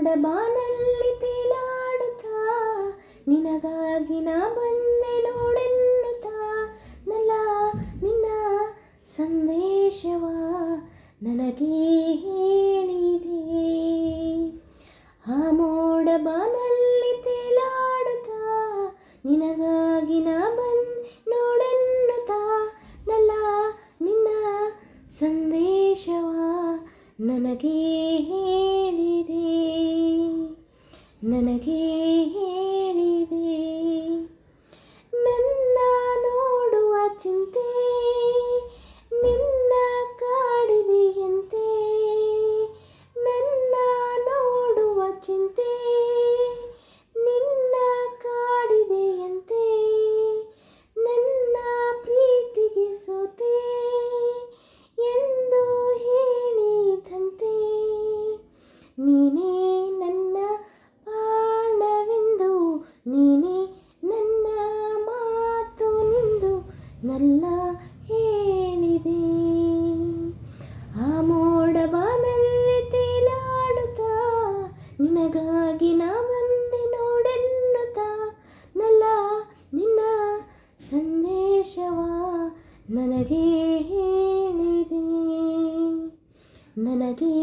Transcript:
ಮೋಡ ಬಾನಲ್ಲಿ ತೇಲಾಡುತ್ತಾ, ನಿನಗಾಗಿ ನಾ ಬಂದೆ ನೋಡೆನ್ನುತ್ತಾ? ನಲ್ಲ, ನಿನ್ನ ಸಂದೇಶವ ನನಗೆ ಹೇಳಿದೆ. ಆ ಮೋಡಬಾನಲ್ಲಿ ತೇಲಾಡುತ್ತಾ, ನಿನಗಾಗಿ ನಾ ಬಂದ್ ನೋಡೆನ್ನುತ್ತಾ? ನಲ್ಲ, ನಿನ್ನ ಸಂದೇಶವ ನನಗೆ ನನಗೆ ನಲ್ಲ ಹೇಳಿದೆ. ಆ ಮೋಡ ಬಾನಲ್ಲಿ ತೇಲಾಡುತ್ತಾ, ನಿನಗಾಗಿ ನಾ ಬಂದೆ ನೋಡೆನ್ನುತ್ತಾ. ನಲ್ಲ, ನಿನ್ನ ಸಂದೇಶವ ನನಗೆ ಹೇಳಿದೆ. ನನಗೆ